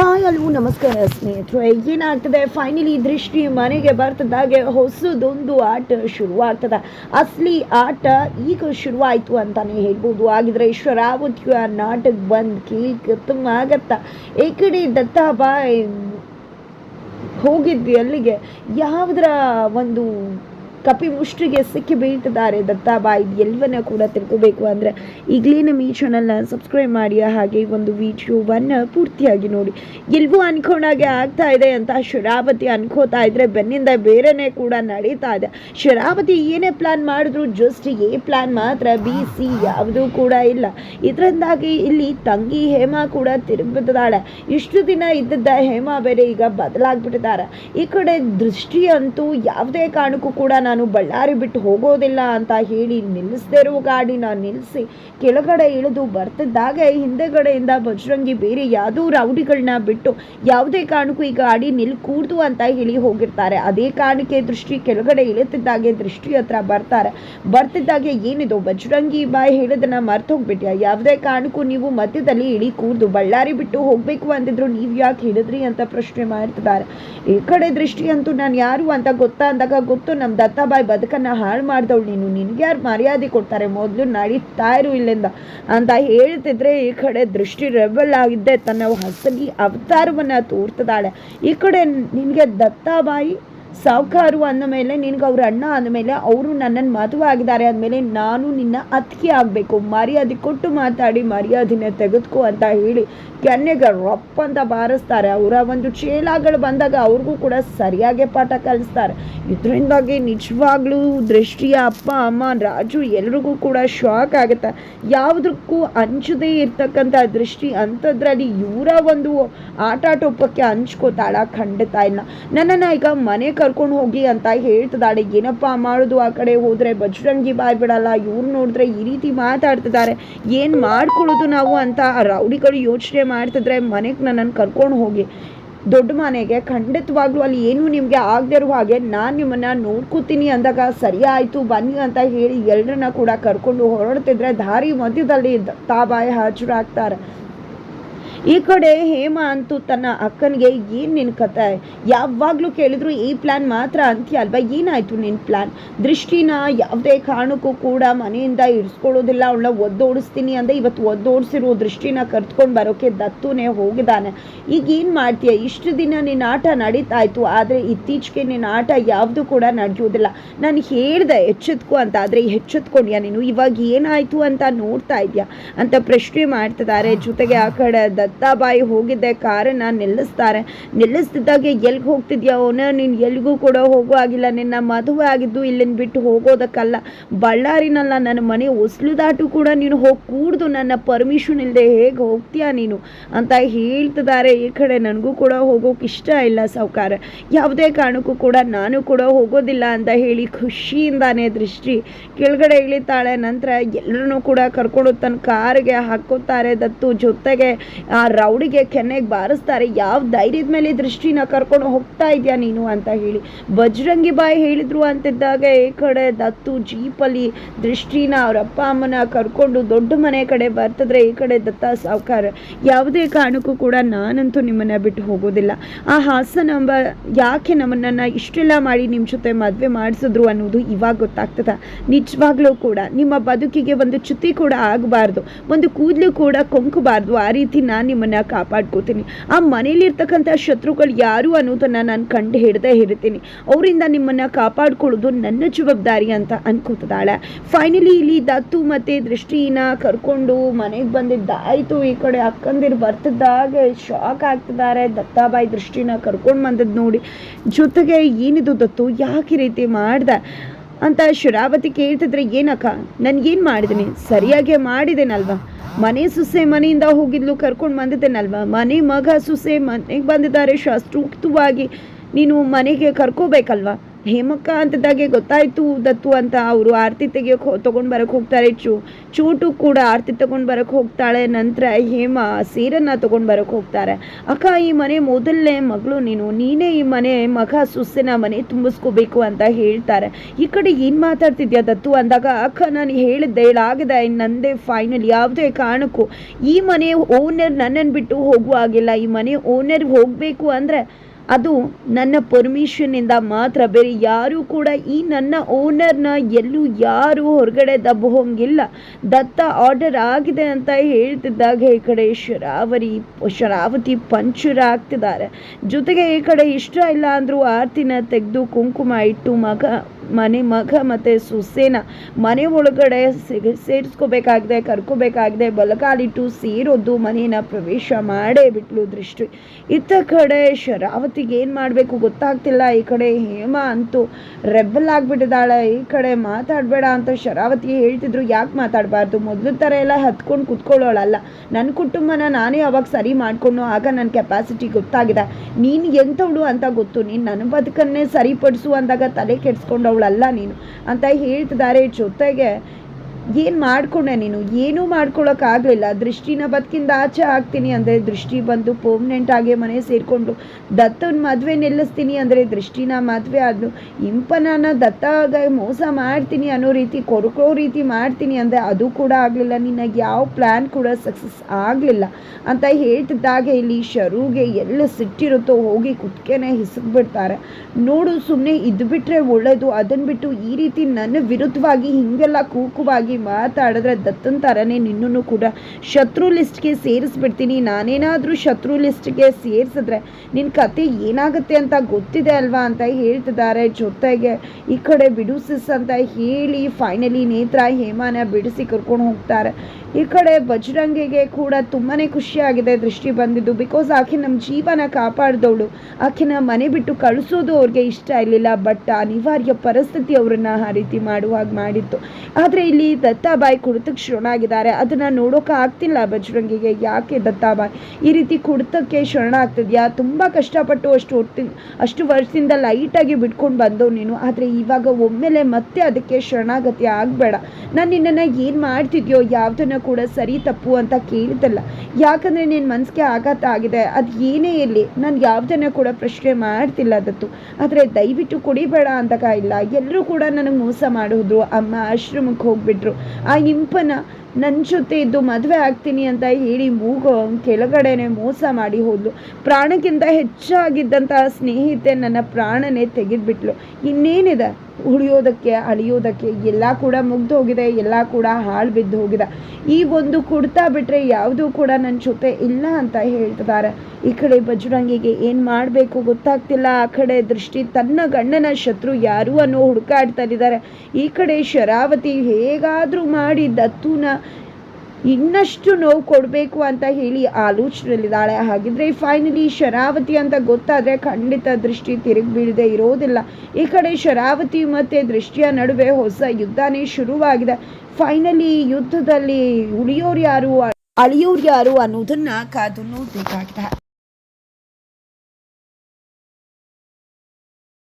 Hi, hello, ನಮಸ್ಕಾರ ಸ್ನೇಹಿತರು. ಏನಾಗ್ತದೆ? ಫೈನಲಿ ದೃಷ್ಟಿ ಮನೆಗೆ ಬರ್ತದಾಗೆ ಹೊಸದೊಂದು ಆಟ ಶುರುವಾಗ್ತದೆ. ಅಸಲಿ ಆಟ ಈಗ ಶುರುವಾಯಿತು ಅಂತಾನೆ ಹೇಳ್ಬೋದು. ಆಗಿದ್ರೆ ಶರಾವತಿಯ ನಾಟಕ ಬಂದು ತುಂಬ ಆಗತ್ತ? ಈ ಕಡೆ ದತ್ತಾಬಾಯ್ ಹೋಗಿದ್ವಿ ಅಲ್ಲಿಗೆ. ಯಾವುದರ ಒಂದು ಕಪಿ ಮುಷ್ಟಿಗೆ ಸಿಕ್ಕಿ ಬೀಳ್ತಿದ್ದಾರೆ. ದತ್ತಾಬಾಯಿ ಎಲ್ಲವನ್ನ ಕೂಡ ತಿಳ್ಕೋಬೇಕು ಅಂದರೆ ಈಗಲೇ ನಮ್ಮ ಈ ಚಾನಲ್ನ ಸಬ್ಸ್ಕ್ರೈಬ್ ಮಾಡಿ, ಹಾಗೆ ಒಂದು ವಿಡಿಯೋವನ್ನು ಪೂರ್ತಿಯಾಗಿ ನೋಡಿ. ಎಲ್ವೂ ಅನ್ಕೊಂಡಾಗೆ ಆಗ್ತಾ ಇದೆ ಅಂತ ಶರಾವತಿ ಅನ್ಕೋತಾ ಇದ್ರೆ ಬೆನ್ನಿಂದ ಬೇರೆನೇ ಕೂಡ ನಡೀತಾ ಇದೆ. ಶರಾವತಿ ಏನೇ ಪ್ಲಾನ್ ಮಾಡಿದ್ರು ಜಸ್ಟ್ ಎ ಪ್ಲಾನ್ ಮಾತ್ರ, ಬಿ, ಸಿ ಯಾವುದೂ ಕೂಡ ಇಲ್ಲ. ಇದರಿಂದಾಗಿ ಇಲ್ಲಿ ತಂಗಿ ಹೇಮಾ ಕೂಡ ತಿರುಗಿದ್ದಾಳೆ ಇಷ್ಟು ದಿನ ಇದ್ದಿದ್ದ ಹೇಮಾ ಬೇರೆ ಈಗ ಬದಲಾಗ್ಬಿಟ್ಟಿದ್ದಾರೆ. ಈ ಕಡೆ ದೃಷ್ಟಿ ಅಂತೂ ಯಾವುದೇ ಕಾರಣಕ್ಕೂ ಕೂಡ ನಾನು ಬಳ್ಳಾರಿ ಬಿಟ್ಟು ಹೋಗೋದಿಲ್ಲ ಅಂತ ಹೇಳಿ ನಿಲ್ಲಿಸದೇ ಗಾಡಿ ಗಾಡಿನ ನಿಲ್ಲಿಸಿ ಕೆಳಗಡೆ ಇಳಿದು ಬರ್ತಿದ್ದಾಗೆ, ಹಿಂದೆಗಡೆಯಿಂದ ಬಜರಂಗಿ ಬೇರೆ ಯಾವುದೋ ರೌಡಿಗಳನ್ನ ಬಿಟ್ಟು ಯಾವುದೇ ಕಾರಣಕ್ಕೂ ಈ ಗಾಡಿ ನಿಲ್ ಕೂಡ್ದು ಅಂತ ಹೇಳಿ ಹೋಗಿರ್ತಾರೆ. ಅದೇ ಕಾರಣಕ್ಕೆ ದೃಷ್ಟಿ ಕೆಳಗಡೆ ಇಳಿತಿದ್ದಾಗೆ, ದೃಷ್ಟಿ ಹತ್ರ ಬರ್ತಾರೆ. ಬರ್ತಿದ್ದಾಗೆ ಏನಿದು? ಬಜರಂಗಿ ಬಾಯಿ ಹೇಳಿದನ್ನ ಮರ್ತು ಹೋಗ್ಬಿಟ್ಯಾ ಯಾವುದೇ ಕಾರಣಕ್ಕೂ ನೀವು ಮಧ್ಯದಲ್ಲಿ ಇಳಿ ಕೂರ್ದು ಬಳ್ಳಾರಿ ಬಿಟ್ಟು ಹೋಗ್ಬೇಕು ಅಂತಿದ್ರು ನೀವು ಯಾಕೆ ಹೇಳಿದ್ರಿ ಅಂತ ಪ್ರಶ್ನೆ ಮಾಡ್ತಿದ್ದಾರೆ. ಈ ಕಡೆ ದೃಷ್ಟಿ ಅಂತೂ ನಾನು ಯಾರು ಅಂತ ಗೊತ್ತಾ ಅಂದಾಗ ಗೊತ್ತು ನಮ್ಮ ದತ್ತಾಬಾಯಿ ಬದುಕನ್ನ ಹಾಳು ಮಾಡಿದವಳು ನೀನು. ನಿನ್ಗೆ ಯಾರು ಮರ್ಯಾದೆ ಕೊಡ್ತಾರೆ? ಮೊದಲು ನಡೀತಾ ಇರು ಇಲ್ಲಿಂದ. ಅಂತ ಹೇಳ್ತಿದ್ರೆ ಈ ಕಡೆ ದೃಷ್ಟಿ ರೆಬಲ್ ಆಗಿದ್ದೆ. ತನ್ನ ಹಸಗಿ ಅವತಾರವನ್ನ ತೋರ್ತದಾಳೆ ಈ ಕಡೆ ನಿನಗೆ ದತ್ತಾಬಾಯಿ ಸಾವುಕಾರು ಅಂದ ಮೇಲೆ, ನಿನಗೆ ಅವ್ರ ಅಣ್ಣ ಅಂದಮೇಲೆ ಅವರು ನನ್ನನ್ನು ಮದುವೆ ಆಗಿದ್ದಾರೆ ಅಂದಮೇಲೆ ನಾನು ನಿನ್ನ ಅತ್ತಿಗೆ ಆಗಬೇಕು. ಮರ್ಯಾದೆ ಕೊಟ್ಟು ಮಾತಾಡಿ, ಮರ್ಯಾದೆನ ತೆಗೆದುಕೋ ಅಂತ ಹೇಳಿ ಕೆನ್ನೆಗೆ ರಪ್ಪ ಅಂತ ಬಾರಿಸ್ತಾರೆ. ಅವರ ಒಂದು ಚೇಲಾಗಳು ಬಂದಾಗ ಅವ್ರಿಗೂ ಕೂಡ ಸರಿಯಾಗಿ ಪಾಠ ಕಲಿಸ್ತಾರೆ. ಇದರಿಂದಾಗಿ ನಿಜವಾಗ್ಲೂ ದೃಷ್ಟಿಯ ಅಪ್ಪ, ಅಮ್ಮ, ರಾಜು ಎಲ್ರಿಗೂ ಕೂಡ ಶಾಕ್ ಆಗುತ್ತೆ. ಯಾವುದಕ್ಕೂ ಹಂಚದೇ ಇರ್ತಕ್ಕಂಥ ದೃಷ್ಟಿ ಅಂಥದ್ರಲ್ಲಿ ಇವರ ಒಂದು ಆಟಾಟೋಪಕ್ಕೆ ಹಂಚ್ಕೋತಾಳ ಖಂಡಿತ ಇಲ್ಲ. ನನ್ನನ್ನು ಈಗ ಮನೆ ಕರ್ಕೊಂಡು ಹೋಗಿ ಅಂತ ಹೇಳ್ತಿದ್ದಾಳೆ. ಏನಪ್ಪ ಮಾಡೋದು? ಆ ಕಡೆ ಹೋದರೆ ಬಜರಂಗಿ ಬಾಯ್ ಬಿಡಲ್ಲ. ಇವ್ರು ನೋಡಿದ್ರೆ ಈ ರೀತಿ ಮಾತಾಡ್ತಿದ್ದಾರೆ. ಏನು ಮಾಡ್ಕೊಳ್ಳೋದು ನಾವು ಅಂತ ರೌಡಿಗಳು ಯೋಚನೆ ಮಾಡ್ತಿದ್ರೆ ಮನೆಗೆ ನನ್ನನ್ನು ಕರ್ಕೊಂಡು ಹೋಗಿ ದೊಡ್ಡ ಮನೆಗೆ ಖಂಡಿತವಾಗ್ಲೂ ಅಲ್ಲಿ ಏನು ನಿಮಗೆ ಆಗದೇ ಇರುವ ಹಾಗೆ ನಾನು ನಿಮ್ಮನ್ನು ನೋಡ್ಕೋತೀನಿ ಅಂದಾಗ ಸರಿ ಆಯಿತು, ಬನ್ನಿ ಅಂತ ಹೇಳಿ ಎಲ್ಲರನ್ನ ಕೂಡ ಕರ್ಕೊಂಡು ಹೊರಡ್ತಿದ್ರೆ ದಾರಿ ಮಧ್ಯದಲ್ಲಿ ತಾಬಾಯಿ ಹಾಜರಾಗ್ತಾರೆ. ಈ ಕಡೆ ಹೇಮ ಅಂತೂ ತನ್ನ ಅಕ್ಕನಿಗೆ ಏನು ನಿನ್ನ ಕತೆ? ಯಾವಾಗಲೂ ಕೇಳಿದ್ರು ಈ ಪ್ಲ್ಯಾನ್ ಮಾತ್ರ ಅಂತೀಯ ಅಲ್ವಾ? ಏನಾಯಿತು ನಿನ್ನ ಪ್ಲ್ಯಾನ್ ದೃಷ್ಟಿನ ಯಾವುದೇ ಕಾರಣಕ್ಕೂ ಕೂಡ ಮನೆಯಿಂದ ಇರಿಸ್ಕೊಳ್ಳೋದಿಲ್ಲ. ಅವಳನ್ನ ಒದ್ದೋಡಿಸ್ತೀನಿ ಅಂದರೆ ಇವತ್ತು ಒದ್ದೋಡಿಸಿರೋ ದೃಷ್ಟಿನ ಕರ್ತ್ಕೊಂಡು ಬರೋಕೆ ದತ್ತುನೇ ಹೋಗಿದ್ದಾನೆ. ಈಗ ಏನು ಮಾಡ್ತೀಯ? ಇಷ್ಟು ದಿನ ನಿನ್ನ ಆಟ ನಡೀತಾ ಇತ್ತು ಆದರೆ ಇತ್ತೀಚೆಗೆ ನಿನ್ನ ಆಟ ಯಾವುದು ಕೂಡ ನಡೆಯೋದಿಲ್ಲ. ನಾನು ಹೇಳ್ದೆ ಎಚ್ಚೆತ್ಕೊ ಅಂತ, ಆದರೆ ಎಚ್ಚೆತ್ಕೊಂಡ್ಯಾ ನೀನು? ಇವಾಗ ಏನಾಯಿತು ಅಂತ ನೋಡ್ತಾ ಇದೆಯಾ? ಅಂತ ಪ್ರಶ್ನೆ ಮಾಡ್ತಿದ್ದಾರೆ ಜೊತೆಗೆ ಆ ಕಡೆ ದತ್ತಾಬಾಯಿ ಹೋಗಿದ್ದೆ, ಕಾರನ್ನ ನಿಲ್ಲಿಸ್ತಾರೆ. ನಿಲ್ಲಿಸ್ತಿದ್ದಾಗ ಎಲ್ಗೆ ಹೋಗ್ತಿದ್ಯಾ? ಅವನ ನೀನು ಎಲ್ಗೂ ಕೂಡ ಹೋಗೋ ಆಗಿಲ್ಲ ನಿನ್ನ ಮದುವೆ ಆಗಿದ್ದು ಇಲ್ಲಿಂದ ಬಿಟ್ಟು ಹೋಗೋದಕ್ಕಲ್ಲ. ಬಳ್ಳಾರಿನಲ್ಲ ನನ್ನ ಮನೆ ಹೊಸ್ಲು ದಾಟು ಕೂಡ ನೀನು ಹೋಗಿ ಕೂಡ್ದು ನನ್ನ ಪರ್ಮಿಷನ್ ಇಲ್ಲದೆ ಹೇಗೆ ಹೋಗ್ತೀಯಾ ನೀನು? ಅಂತ ಹೇಳ್ತಿದ್ದಾರೆ. ಈ ಕಡೆ ನನಗೂ ಕೂಡ ಹೋಗೋಕೆ ಇಷ್ಟ ಇಲ್ಲ ಸಾವುಕಾರ. ಯಾವುದೇ ಕಾರಣಕ್ಕೂ ಕೂಡ ನಾನು ಕೂಡ ಹೋಗೋದಿಲ್ಲ ಅಂತ ಹೇಳಿ ಖುಷಿಯಿಂದಾನೆ ದೃಷ್ಟಿ ಕೆಳಗಡೆ ಇಳಿತಾಳೆ. ನಂತರ ಎಲ್ಲರನ್ನೂ ಕೂಡ ಕರ್ಕೊಂಡು ತನ್ನ ಕಾರಿಗೆ ಹಾಕೋತಾರೆ ದತ್ತು ಜೊತೆಗೆ. ರೌಡಿಗೆ ಕೆನ್ನೆಗೆ ಬಾರಿಸ್ತಾರೆ. ಯಾವ ಧೈರ್ಯದ ಮೇಲೆ ದೃಷ್ಟಿನ ಕರ್ಕೊಂಡು ಹೋಗ್ತಾ ಇದೆಯಾ ನೀನು ಅಂತ ಹೇಳಿ. ಬಜರಂಗಿ ಬಾಯಿ ಹೇಳಿದ್ರು ಅಂತಿದ್ದಾಗ ಈ ಕಡೆ ದತ್ತು ಜೀಪಲ್ಲಿ ದೃಷ್ಟಿನ ಅವ್ರ ಅಪ್ಪ ಅಮ್ಮನ ಕರ್ಕೊಂಡು ದೊಡ್ಡ ಮನೆ ಕಡೆ ಬರ್ತಿದ್ರೆ ಈ ಕಡೆ ದತ್ತ ಸಾವುಕಾರ. ಯಾವುದೇ ಕಾರಣಕ್ಕೂ ಕೂಡ ನಾನಂತೂ ನಿಮ್ಮನ್ನ ಬಿಟ್ಟು ಹೋಗೋದಿಲ್ಲ. ಆ ಹಾಸನ ಯಾಕೆ ನಮ್ಮನ್ನ ಇಷ್ಟೆಲ್ಲ ಮಾಡಿ ನಿಮ್ಮ ಜೊತೆ ಮದುವೆ ಮಾಡಿಸಿದ್ರು ಅನ್ನೋದು ಇವಾಗ ಗೊತ್ತಾಗ್ತದ. ನಿಜವಾಗ್ಲೂ ಕೂಡ ನಿಮ್ಮ ಬದುಕಿಗೆ ಒಂದು ಚ್ಯುತಿ ಕೂಡ ಆಗಬಾರ್ದು. ಒಂದು ಕೂದಲು ಕೂಡ ಕೊಂಕಬಾರ್ದು. ಆ ರೀತಿ ನಾನು ನಿಮ್ಮನ್ನ ಕಾಪಾಡ್ಕೋತೀನಿ. ಆ ಮನೇಲಿರ್ತಕ್ಕಂಥ ಶತ್ರುಗಳು ಯಾರು ಅನ್ನೋದನ್ನ ನಾನು ಕಂಡು ಹಿಡ್ದೇ ಇರ್ತೀನಿ. ಅವರಿಂದ ನಿಮ್ಮನ್ನ ಕಾಪಾಡ್ಕೊಳ್ಳೋದು ನನ್ನ ಜವಾಬ್ದಾರಿ ಅಂತ ಅನ್ಕೋತದಾಳೆ ಫೈನಲಿ ಇಲ್ಲಿ ದತ್ತು ಮತ್ತೆ ದೃಷ್ಟಿನ ಕರ್ಕೊಂಡು ಮನೆಗೆ ಬಂದಿದ್ದಾಯ್ತು. ಈ ಕಡೆ ಅಕ್ಕಂದಿರು ಬರ್ತಿದ್ದಾಗ ಶಾಕ್ ಆಗ್ತಿದ್ದಾರೆ. ದತ್ತಾಬಾಯಿ ದೃಷ್ಟಿನ ಕರ್ಕೊಂಡು ಬಂದದ್ದು ನೋಡಿ ಜೊತೆಗೆ ಏನಿದು ದತ್ತು? ಯಾಕೆ ರೀತಿ ಮಾಡ್ದೆ? ಅಂತ ಶರಾವತಿ ಕೇಳ್ತಿದ್ರೆ ಏನಕ್ಕ? ನನ್ಗೇನು ಮಾಡಿದ್ದೀನಿ ಸರಿಯಾಗಿ ಮಾಡಿದ್ದೇನಲ್ವ ಮನೆ ಸುಸೆ ಮನೆಯಿಂದ ಹೋಗಿದ್ಲು, ಕರ್ಕೊಂಡು ಬಂದಿದ್ದೇನಲ್ವ? ಮನೆ ಮಗ ಸುಸೆ ಮನೆಗೆ ಬಂದಿದ್ದಾರೆ ಶಾಸ್ತ್ರೋಕ್ತವಾಗಿ ನೀನು ಮನೆಗೆ ಕರ್ಕೋಬೇಕಲ್ವಾ? ಹೇಮಕ್ಕ ಅಂತದಾಗೆ ಗೊತ್ತಾಯ್ತು, ದತ್ತು ಅಂತ ಅವರು ಆರತಿ ತೆಗಿಯೋಕೆ ತೊಗೊಂಡು ಬರಕ್ಕೆ ಹೋಗ್ತಾರೆ. ಚೂ ಚೂಟು ಕೂಡ ಆರತಿ ತಗೊಂಡು ಬರಕ್ಕೆ ಹೋಗ್ತಾಳೆ. ನಂತರ ಹೇಮ ಸೀರನ್ನ ತೊಗೊಂಡು ಬರಕ್ಕೆ ಹೋಗ್ತಾರೆ. ಅಕ್ಕ, ಈ ಮನೆ ಮೊದಲನೇ ಮಗಳು ನೀನು. ನೀನೇ ಈ ಮನೆ ಮಗ ಸುಸ್ಸಿನ ಮನೆ ತುಂಬಿಸ್ಕೋಬೇಕು ಅಂತ ಹೇಳ್ತಾರೆ. ಈ ಕಡೆ ಏನು ಮಾತಾಡ್ತಿದ್ಯಾ ದತ್ತು ಅಂದಾಗ, ಅಕ್ಕ, ನಾನು ಹೇಳಿದ್ದೆ, ಹೇಳಾಗಿದೆ. ನಂದೇ ಫೈನಲ್ ಯಾವುದೇ ಕಾರಣಕ್ಕೂ. ಈ ಮನೆ ಓನರ್ ನನ್ನನ್ನು ಬಿಟ್ಟು ಹೋಗುವಾಗಿಲ್ಲ ಈ ಮನೆ ಓನರ್ ಹೋಗಬೇಕು ಅಂದರೆ ಅದು ನನ್ನ ಪರ್ಮಿಷನ್ನಿಂದ ಮಾತ್ರ. ಬೇರೆ ಯಾರೂ ಕೂಡ ಈ ನನ್ನ ಓನರ್ನ ಎಲ್ಲೂ ಯಾರೂ ಹೊರಗಡೆ ದಬ್ಬುವಂಗಿಲ್ಲ ದತ್ತ ಆರ್ಡರ್ ಆಗಿದೆ ಅಂತ ಹೇಳ್ತಿದ್ದಾಗ ಈ ಕಡೆ ಶರಾವರಿ, ಶರಾವತಿ ಪಂಚುರ ಆಗ್ತಿದ್ದಾರೆ. ಜೊತೆಗೆ ಈ ಕಡೆ ಇಷ್ಟ ಇಲ್ಲ ಅಂದರೂ ಆರತಿನ ತೆಗೆದು ಕುಂಕುಮ ಇಟ್ಟು ಮಗ ಮನೆ ಮಗ ಮತ್ತು ಸೊಸೆನ ಮನೆ ಒಳಗಡೆ ಸೇರಿಸ್ಕೊಬೇಕಾಗಿದೆ, ಕರ್ಕೋಬೇಕಾಗಿದೆ ಬಲಕಾಲಿಟ್ಟು ಸೇರೋದು ಮನೇನ ಪ್ರವೇಶ ಮಾಡೇ ಬಿಟ್ಲು ದೃಷ್ಟಿ. ಇತ್ತ ಕಡೆ ಶರಾವತಿಗೆ ಏನು ಮಾಡಬೇಕು ಗೊತ್ತಾಗ್ತಿಲ್ಲ. ಈ ಕಡೆ ಹೇಮ ಅಂತೂ ರೆಬ್ಬಲ್ ಆಗಿಬಿಟ್ಟಿದ್ದಾಳೆ. ಈ ಕಡೆ ಮಾತಾಡಬೇಡ ಅಂತ ಶರಾವತಿ ಹೇಳ್ತಿದ್ರು. ಯಾಕೆ ಮಾತಾಡಬಾರ್ದು? ಮೊದಲು ಥರ ಎಲ್ಲ ಹತ್ಕೊಂಡು ಕುತ್ಕೊಳ್ಳೋಳಲ್ಲ. ನನ್ನ ಕುಟುಂಬನ ನಾನೇ ಅವಾಗ ಸರಿ ಮಾಡಿಕೊಂಡು ಆಗ ನನ್ನ ಕೆಪಾಸಿಟಿ ಗೊತ್ತಾಗಿದೆ. ನೀನು ಎಂಥವಳು ಅಂತ ಗೊತ್ತು. ನೀನು ನನ್ನ ಬದುಕನ್ನೇ ಸರಿಪಡಿಸು ಅಂದಾಗ ತಲೆ ಕೆಡ್ಸ್ಕೊಂಡವಳಲ್ಲ ನೀನು ಅಂತ ಹೇಳ್ತಿದ್ದಾರೆ ಜೊತೆಗೆ ಏನು ಮಾಡ್ಕೊಂಡೆ ನೀನು? ಏನೂ ಮಾಡ್ಕೊಳ್ಳೋಕ್ಕಾಗಲಿಲ್ಲ ದೃಷ್ಟಿನ ಬದುಕಿಂದ ಆಚೆ ಹಾಕ್ತೀನಿ ಅಂದರೆ ದೃಷ್ಟಿ ಬಂದು ಪರ್ಮನೆಂಟ್ ಆಗಿ ಮನೆ ಸೇರಿಕೊಂಡು ದತ್ತನ ಮದುವೆ ನಿಲ್ಲಿಸ್ತೀನಿ ಅಂದರೆ ದೃಷ್ಟಿನ ಮದುವೆ ಆದ್ಲು ಇಂಪನನ ದತ್ತಾಗ ಮೋಸ ಮಾಡ್ತೀನಿ ಅನ್ನೋ ರೀತಿ, ಕೊರಕೋ ರೀತಿ ಮಾಡ್ತೀನಿ ಅಂದರೆ ಅದು ಕೂಡ ಆಗಲಿಲ್ಲ. ನಿನಗೆ ಯಾವ ಪ್ಲ್ಯಾನ್ ಕೂಡ ಸಕ್ಸಸ್ ಆಗಲಿಲ್ಲ ಅಂತ ಹೇಳ್ತಿದ್ದಾಗೆ ಇಲ್ಲಿ ಶರುಗೆ ಎಲ್ಲ ಸಿಟ್ಟಿರುತ್ತೋ ಹೋಗಿ ಕುಟ್ಕೆನೆ ಹಿಸುಕ್ಬಿಡ್ತಾರೆ. ನೋಡು ಸುಮ್ಮನೆ ಇದು ಬಿಟ್ಟರೆ ಒಳ್ಳೇದು. ಅದನ್ನು ಬಿಟ್ಟು ಈ ರೀತಿ ನನ್ನ ವಿರುದ್ಧವಾಗಿ ಹೀಗೆಲ್ಲ ಕೂಕುವಾಗಿ ಮಾತಾಡಿದ್ರೆ ದತ್ತನ್ ಥರನೇ ನಿನ್ನೂ ಕೂಡ ಶತ್ರು ಲಿಸ್ಟ್ಗೆ ಸೇರಿಸ್ಬಿಡ್ತೀನಿ. ನಾನೇನಾದರೂ ಶತ್ರು ಲಿಸ್ಟ್ಗೆ ಸೇರಿಸಿದ್ರೆ ನಿನ್ನ ಕತೆ ಏನಾಗುತ್ತೆ ಅಂತ ಗೊತ್ತಿದೆ ಅಲ್ವಾ ಅಂತ ಹೇಳ್ತಿದ್ದಾರೆ ಜೊತೆಗೆ. ಈ ಕಡೆ ಬಿಡುಸಿಸ್ ಅಂತ ಹೇಳಿ ಫೈನಲಿ ನೇತ್ರ ಹೇಮಾನ ಬಿಡಿಸಿ ಕರ್ಕೊಂಡು ಹೋಗ್ತಾರೆ. ಈ ಕಡೆ ಬಜರಂಗಿಗೆ ಕೂಡ ತುಂಬಾ ಖುಷಿಯಾಗಿದೆ ದೃಷ್ಟಿ ಬಂದಿದ್ದು. ಬಿಕಾಸ್ ಆಕೆ ನಮ್ಮ ಜೀವನ ಕಾಪಾಡಿದವಳು. ಆಕೆನ ಮನೆ ಬಿಟ್ಟು ಕಳಿಸೋದು ಅವ್ರಿಗೆ ಇಷ್ಟ ಇರಲಿಲ್ಲ. ಬಟ್ ಅನಿವಾರ್ಯ ಪರಿಸ್ಥಿತಿ ಅವರನ್ನ ಆ ರೀತಿ ಮಾಡುವಾಗ ಮಾಡಿತ್ತು. ಆದರೆ ಇಲ್ಲಿ ದತ್ತಾಬಾಯಿ ಕುಡಿತಕ್ಕೆ ಶರಣಾಗಿದ್ದಾರೆ ಅದನ್ನು ನೋಡೋಕೆ ಆಗ್ತಿಲ್ಲ ಬಜರಂಗಿಗೆ. ಯಾಕೆ ದತ್ತಾಬಾಯಿ? ಈ ರೀತಿ ಕುಡಿತಕ್ಕೆ ಶರಣ ಆಗ್ತಿದ್ಯಾ? ತುಂಬ ಕಷ್ಟಪಟ್ಟು ಅಷ್ಟು ಹೊತ್ತಿನ, ಅಷ್ಟು ವರ್ಷದಿಂದ ಲೈಟಾಗಿ ಬಿಟ್ಕೊಂಡು ಬಂದವು ನೀನು. ಆದರೆ ಇವಾಗ ಒಮ್ಮೆಲೆ ಮತ್ತೆ ಅದಕ್ಕೆ ಶರಣಾಗತಿ ಆಗಬೇಡ. ನಾನು ನಿನ್ನನ್ನು ಏನು ಮಾಡ್ತಿದ್ಯೋ, ಯಾವುದನ್ನು ಕೂಡ ಸರಿ, ತಪ್ಪು ಅಂತ ಕೇಳಿದ್ದಲ್ಲ. ಯಾಕಂದರೆ ನಿನ್ನ ಮನಸ್ಸಿಗೆ ಆಘಾತ ಆಗಿದೆ. ಅದು ಏನೇ ಇರಲಿ, ನಾನು ಯಾವುದನ್ನು ಕೂಡ ಪ್ರಶ್ನೆ ಮಾಡ್ತಿಲ್ಲ ಅದತ್ತು. ಆದರೆ ದಯವಿಟ್ಟು ಕುಡಿಬೇಡ ಅಂತ ಕಾಯಿಲ್ಲ. ಎಲ್ಲರೂ ಕೂಡ ನನಗೆ ಮೋಸ ಮಾಡಿದ್ರು. ಅಮ್ಮ ಆಶ್ರಮಕ್ಕೆ ಹೋಗ್ಬಿಟ್ರು. ಆ ಇಂಪನ ನನ್ನ ಜೊತೆ ಇದ್ದು ಮದುವೆ ಆಗ್ತೀನಿ ಅಂತ ಹೇಳಿ ಮೂಗು ಕೆಳಗಡೆನೆ ಮೋಸ ಮಾಡಿ ಹೋದ್ಲು. ಪ್ರಾಣಕ್ಕಿಂತ ಹೆಚ್ಚಾಗಿದ್ದಂತಹ ಸ್ನೇಹಿತೆ ನನ್ನ ಪ್ರಾಣನೇ ತೆಗೆದ್ಬಿಟ್ಲು. ಇನ್ನೇನಿದೆ? ಉಳಿಯೋದಕ್ಕೆ, ಅಳಿಯೋದಕ್ಕೆ ಎಲ್ಲ ಕೂಡ ಮುಗ್ದು ಹೋಗಿದೆ ಎಲ್ಲ ಕೂಡ ಹಾಳು ಬಿದ್ದು ಹೋಗಿದೆ. ಈ ಒಂದು ಕುಡ್ತಾ ಬಿಟ್ಟರೆ ಯಾವುದೂ ಕೂಡ ನನ್ನ ಜೊತೆ ಇಲ್ಲ ಅಂತ ಹೇಳ್ತಿದ್ದಾರೆ. ಈ ಕಡೆ ಬಜರಂಗಿಗೆ ಏನು ಮಾಡಬೇಕು ಗೊತ್ತಾಗ್ತಿಲ್ಲ. ಆ ಕಡೆ ದೃಷ್ಟಿ ತನ್ನ ಗಂಡನ ಶತ್ರು ಯಾರು ಅನ್ನೋ ಹುಡುಕಾಡ್ತಾ ಇದ್ದಾರೆ. ಈ ಕಡೆ ಶರಾವತಿ ಹೇಗಾದರೂ ಮಾಡಿ ದತ್ತುನ ಇನ್ನಷ್ಟು ನೋವು ಕೊಡಬೇಕು ಅಂತ ಹೇಳಿ ಆಲೋಚನೆಯಲ್ಲಿದ್ದಾಳೆ. ಹಾಗಿದ್ರೆ ಫೈನಲಿ ಶರಾವತಿ ಅಂತ ಗೊತ್ತಾದರೆ ಖಂಡಿತ ದೃಷ್ಟಿ ತಿರುಗಿ ಬೀಳದೆ ಇರೋದಿಲ್ಲ. ಈ ಕಡೆ ಶರಾವತಿ ಮತ್ತು ದೃಷ್ಟಿಯ ನಡುವೆ ಹೊಸ ಯುದ್ಧನೇ ಶುರುವಾಗಿದೆ. ಫೈನಲಿ ಯುದ್ಧದಲ್ಲಿ ಉಳಿಯೋರು ಯಾರು, ಅಳಿಯೋರು ಯಾರು ಅನ್ನೋದನ್ನು ಕಾದು ನೋಡಬೇಕಾಗಿದೆ.